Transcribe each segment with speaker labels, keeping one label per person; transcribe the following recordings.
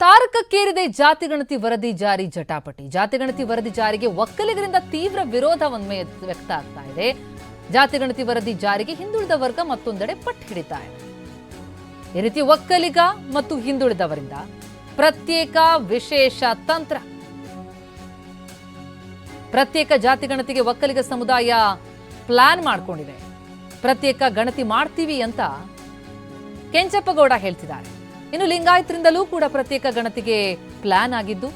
Speaker 1: ತಾರಕಕ್ಕೇರಿದೆ ಜಾತಿಗಣತಿ ವರದಿ ಜಾರಿ ಜಟಾಪಟಿ. ಜಾತಿಗಣತಿ ವರದಿ ಜಾರಿಗೆ ಒಕ್ಕಲಿಗರಿಂದ ತೀವ್ರ ವಿರೋಧ ವ್ಯಕ್ತ ಆಗ್ತಾ ಇದೆ. ಜಾತಿಗಣತಿ ವರದಿ ಜಾರಿಗೆ ಹಿಂದುಳಿದ ವರ್ಗ ಮತ್ತೊಂದೆಡೆ ಪಟ್ಟು ಹಿಡಿತಾ ಇದೆ. ಈ ರೀತಿ ಒಕ್ಕಲಿಗ ಮತ್ತು ಹಿಂದುಳಿದವರಿಂದ ಪ್ರತ್ಯೇಕ ವಿಶೇಷ ತಂತ್ರ. ಪ್ರತ್ಯೇಕ ಜಾತಿ ಗಣತಿಗೆ ಒಕ್ಕಲಿಗ ಸಮುದಾಯ ಪ್ಲಾನ್ ಮಾಡ್ಕೊಂಡಿದೆ. ಪ್ರತ್ಯೇಕ ಗಣತಿ ಮಾಡ್ತೀವಿ ಅಂತ ಕೆಂಚಪ್ಪಗೌಡ ಹೇಳ್ತಿದ್ದಾರೆ. ಇನ್ನು ಲಿಂಗಾಯತ್ರಿಂದಲೂ ಕೂಡ ಪ್ರತ್ಯೇಕ ಗಣತಿಗೆ ಪ್ಲಾನ್ ಆಗಿದ್ದು,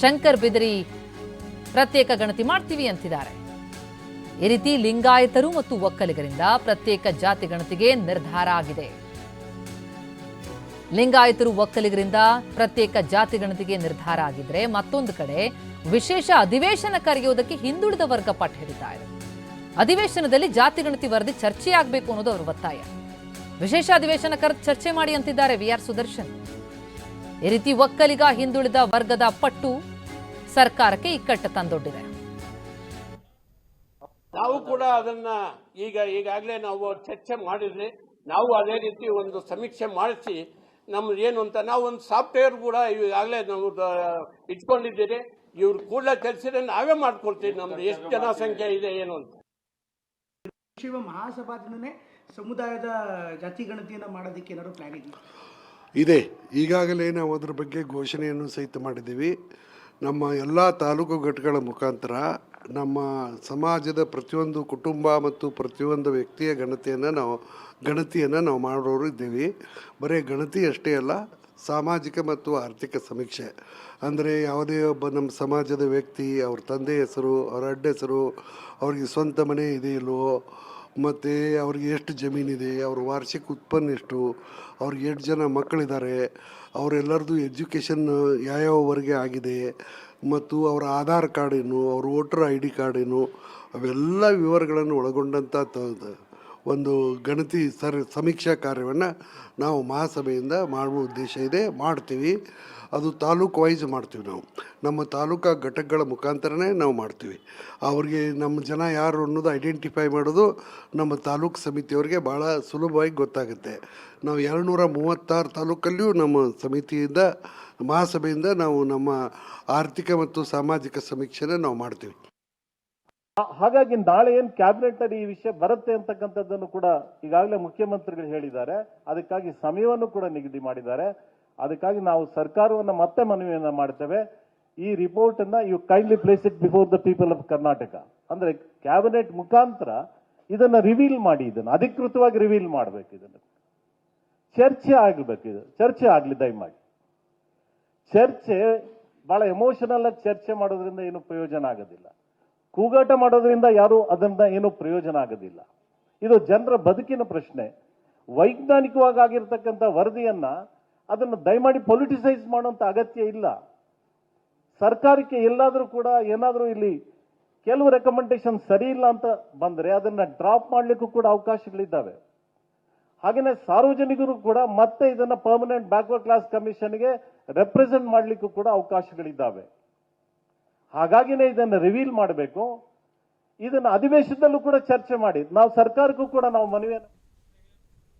Speaker 1: ಶಂಕರ್ ಬಿದರಿ ಪ್ರತ್ಯೇಕ ಗಣತಿ ಮಾಡ್ತೀವಿ ಅಂತಿದ್ದಾರೆ. ಈ ರೀತಿ ಲಿಂಗಾಯತರು ಮತ್ತು ಒಕ್ಕಲಿಗರಿಂದ ಪ್ರತ್ಯೇಕ ಜಾತಿ ಗಣತಿಗೆ ನಿರ್ಧಾರ ಆಗಿದೆ. ಲಿಂಗಾಯತರು, ಒಕ್ಕಲಿಗರಿಂದ ಪ್ರತ್ಯೇಕ ಜಾತಿ ಗಣತಿಗೆ ನಿರ್ಧಾರ ಆಗಿದ್ರೆ ಮತ್ತೊಂದು ಕಡೆ ವಿಶೇಷ ಅಧಿವೇಶನ ಕರೆಯುವುದಕ್ಕೆ ಹಿಂದುಳಿದ ವರ್ಗ ಪಟ್ಟು ಹಿಡಿತಾ ಇದೆ. ಅಧಿವೇಶನದಲ್ಲಿ ಜಾತಿ ಗಣತಿ ವರದಿ ಚರ್ಚೆ ಆಗಬೇಕು ಅನ್ನೋದು ಅವರ ಒತ್ತಾಯ. ವಿಶೇಷ ಅಧಿವೇಶನ ಕರೆದು ಚರ್ಚೆ ಮಾಡಿ ಅಂತಿದ್ದಾರೆ ವಿ ಆರ್ ಸುದರ್ಶನ್. ಈ ರೀತಿ ಒಕ್ಕಲಿಗ ಹಿಂದುಳಿದ ವರ್ಗದ ಪಟ್ಟು ಸರ್ಕಾರಕ್ಕೆ ಇಕ್ಕಟ್ಟು ತಂದೊಡ್ಡಿದೆ.
Speaker 2: ನಾವು ಕೂಡ ಅದನ್ನ ಈಗ ಈಗಾಗಲೇ ನಾವು ಚರ್ಚೆ ಮಾಡಿದ್ರಿ ನಾವು ಅದೇ ರೀತಿ ಒಂದು ಸಮೀಕ್ಷೆ ಮಾಡಿಸಿ ನಮ್ದು ಏನು ಅಂತ ನಾವು ಒಂದು ಸಾಫ್ಟ್ವೇರ್ ಕೂಡ ಈಗಾಗಲೇ ನಾವು ಇಟ್ಕೊಂಡಿದ್ದೀರಿ. ಇವ್ರು ಕೂಡಲೇ ಕಲಿಸಿದ್ರೆ ನಾವೇ ಮಾಡ್ಕೊಡ್ತೀವಿ ನಮ್ದು. ಎಷ್ಟು ಜನಸಂಖ್ಯೆ ಇದೆ ಏನು ಅಂತ.
Speaker 3: ಶಿವ ಮಹಾಸಭಾದಿಂದನೇ ಸಮುದಾಯದ ಜಾತಿ ಗಣತಿಯನ್ನು ಮಾಡೋದಕ್ಕೆ ಏನಾದರೂ ಪ್ಲಾನ್ ಇದೆಯಾ?
Speaker 4: ಇದೆ. ಈಗಾಗಲೇ ನಾವು ಅದರ ಬಗ್ಗೆ ಘೋಷಣೆಯನ್ನು ಸಹಿತ ಮಾಡಿದ್ದೀವಿ. ನಮ್ಮ ಎಲ್ಲ ತಾಲೂಕು ಘಟಕಗಳ ಮುಖಾಂತರ ನಮ್ಮ ಸಮಾಜದ ಪ್ರತಿಯೊಂದು ಕುಟುಂಬ ಮತ್ತು ಪ್ರತಿಯೊಂದು ವ್ಯಕ್ತಿಯ ಗಣತಿಯನ್ನು ನಾವು ಗಣತಿಯನ್ನು ನಾವು ಮಾಡೋರು ಇದ್ದೀವಿ. ಬರೀ ಗಣತಿ ಅಷ್ಟೇ ಅಲ್ಲ, ಸಾಮಾಜಿಕ ಮತ್ತು ಆರ್ಥಿಕ ಸಮೀಕ್ಷೆ. ಅಂದರೆ ಯಾವುದೇ ಒಬ್ಬ ನಮ್ಮ ಸಮಾಜದ ವ್ಯಕ್ತಿ, ಅವ್ರ ತಂದೆ ಹೆಸರು, ಅವ್ರ ಅಡ್ಡ ಹೆಸರು, ಅವ್ರಿಗೆ ಸ್ವಂತ ಮನೆ ಇದೆಯಲ್ಲೋ ಮತ್ತು ಅವ್ರಿಗೆ ಎಷ್ಟು ಜಮೀನಿದೆ, ಅವ್ರ ವಾರ್ಷಿಕ ಉತ್ಪನ್ನ ಎಷ್ಟು, ಅವ್ರಿಗೆ ಎಷ್ಟು ಜನ ಮಕ್ಕಳಿದ್ದಾರೆ ಅವರೆಲ್ಲರದು ಎಜುಕೇಷನ್ ಯಾವ್ಯಾವವರೆಗೆ ಆಗಿದೆ, ಮತ್ತು ಅವರ ಆಧಾರ್ ಕಾರ್ಡ್ ಏನು, ಅವ್ರ ವೋಟರ್ ಐ ಡಿ ಕಾರ್ಡ್ ಏನು, ಅವೆಲ್ಲ ವಿವರಗಳನ್ನು ಒಳಗೊಂಡಂಥ ತ- ಒಂದು ಗಣತಿ ಸರ್ ಸಮೀಕ್ಷಾ ಕಾರ್ಯವನ್ನು ನಾವು ಮಹಾಸಭೆಯಿಂದ ಮಾಡುವ ಉದ್ದೇಶ ಇದೆ, ಮಾಡ್ತೀವಿ. ಅದು ತಾಲೂಕು ವೈಸ್ ಮಾಡ್ತೀವಿ ನಾವು. ನಮ್ಮ ತಾಲೂಕಾ ಘಟಕಗಳ ಮುಖಾಂತರನೇ ನಾವು ಮಾಡ್ತೀವಿ. ಅವ್ರಿಗೆ ನಮ್ಮ ಜನ ಯಾರು ಅನ್ನೋದು ಐಡೆಂಟಿಫೈ ಮಾಡೋದು ನಮ್ಮ ತಾಲೂಕು ಸಮಿತಿಯವ್ರಿಗೆ ಭಾಳ ಸುಲಭವಾಗಿ ಗೊತ್ತಾಗುತ್ತೆ. ನಾವು ಎರಡುನೂರ ಮೂವತ್ತಾರು ತಾಲೂಕಲ್ಲಿಯೂ ನಮ್ಮ ಸಮಿತಿಯಿಂದ, ಮಹಾಸಭೆಯಿಂದ ನಾವು ನಮ್ಮ ಆರ್ಥಿಕ ಮತ್ತು ಸಾಮಾಜಿಕ ಸಮೀಕ್ಷೆನ ನಾವು ಮಾಡ್ತೀವಿ.
Speaker 5: ಹಾಗಾಗಿ ನಾಳೆ ಏನ್ ಕ್ಯಾಬಿನೆಟ್ನಲ್ಲಿ ಈ ವಿಷಯ ಬರುತ್ತೆ ಅಂತಕ್ಕಂಥದ್ದನ್ನು ಕೂಡ ಈಗಾಗಲೇ ಮುಖ್ಯಮಂತ್ರಿಗಳು ಹೇಳಿದ್ದಾರೆ. ಅದಕ್ಕಾಗಿ ಸಮಯವನ್ನು ಕೂಡ ನಿಗದಿ ಮಾಡಿದ್ದಾರೆ. ಅದಕ್ಕಾಗಿ ನಾವು ಸರ್ಕಾರವನ್ನು ಮತ್ತೆ ಮನವಿಯನ್ನ ಮಾಡ್ತೇವೆ. ಈ ರಿಪೋರ್ಟ್ ಅನ್ನ you kindly place it before the people of Karnataka. ಅಂದ್ರೆ ಕ್ಯಾಬಿನೆಟ್ ಮುಖಾಂತರ ಇದನ್ನ ರಿವೀಲ್ ಮಾಡಿ, ಇದನ್ನ ಅಧಿಕೃತವಾಗಿ ರಿವೀಲ್ ಮಾಡಬೇಕು ಇದನ್ನ. ಚರ್ಚೆ ಆಗ್ಬೇಕು ಇದು. ಚರ್ಚೆ ಆಗ್ಲಿ, ದಯಮಾಡಿ. ಚರ್ಚೆ, ಬಹಳ ಎಮೋಷನಲ್ ಆಗಿ ಚರ್ಚೆ ಮಾಡೋದ್ರಿಂದ ಏನು ಪ್ರಯೋಜನ ಆಗೋದಿಲ್ಲ. ಕೂಗಾಟ ಮಾಡೋದ್ರಿಂದ ಯಾರು ಅದರಿಂದ ಏನು ಪ್ರಯೋಜನ ಆಗೋದಿಲ್ಲ. ಇದು ಜನರ ಬದುಕಿನ ಪ್ರಶ್ನೆ. ವೈಜ್ಞಾನಿಕವಾಗಿ ಆಗಿರ್ತಕ್ಕಂಥ ವರದಿಯನ್ನ ಅದನ್ನು ದಯಮಾಡಿ ಪೊಲಿಟಿಸೈಸ್ ಮಾಡುವಂತ ಅಗತ್ಯ ಇಲ್ಲ. ಸರ್ಕಾರಕ್ಕೆ ಎಲ್ಲಾದರೂ ಕೂಡ ಏನಾದರೂ ಇಲ್ಲಿ ಕೆಲವು ರೆಕಮೆಂಡೇಶನ್ ಸರಿ ಇಲ್ಲ ಅಂತ ಬಂದರೆ ಅದನ್ನು ಡ್ರಾಪ್ ಮಾಡಲಿಕ್ಕೂ ಕೂಡ ಅವಕಾಶಗಳಿದ್ದಾವೆ. ಹಾಗೆಯೇ ಸಾರ್ವಜನಿಕರು ಕೂಡ ಮತ್ತೆ ಇದನ್ನು ಪರ್ಮನೆಂಟ್ ಬ್ಯಾಕ್ವರ್ಡ್ ಕ್ಲಾಸ್ ಕಮಿಷನ್ಗೆ ರೆಪ್ರೆಸೆಂಟ್ ಮಾಡಲಿಕ್ಕೂ ಕೂಡ ಅವಕಾಶಗಳಿದ್ದಾವೆ. ಹಾಗಾಗಿನೇ ಇದನ್ನು ರಿವೀಲ್ ಮಾಡಬೇಕು. ಇದನ್ನು ಅಧಿವೇಶನದಲ್ಲೂ ಕೂಡ ಚರ್ಚೆ ಮಾಡಿ. ನಾವು ಸರ್ಕಾರಕ್ಕೂ ಕೂಡ ನಾವು ಮನವಿಯನ್ನು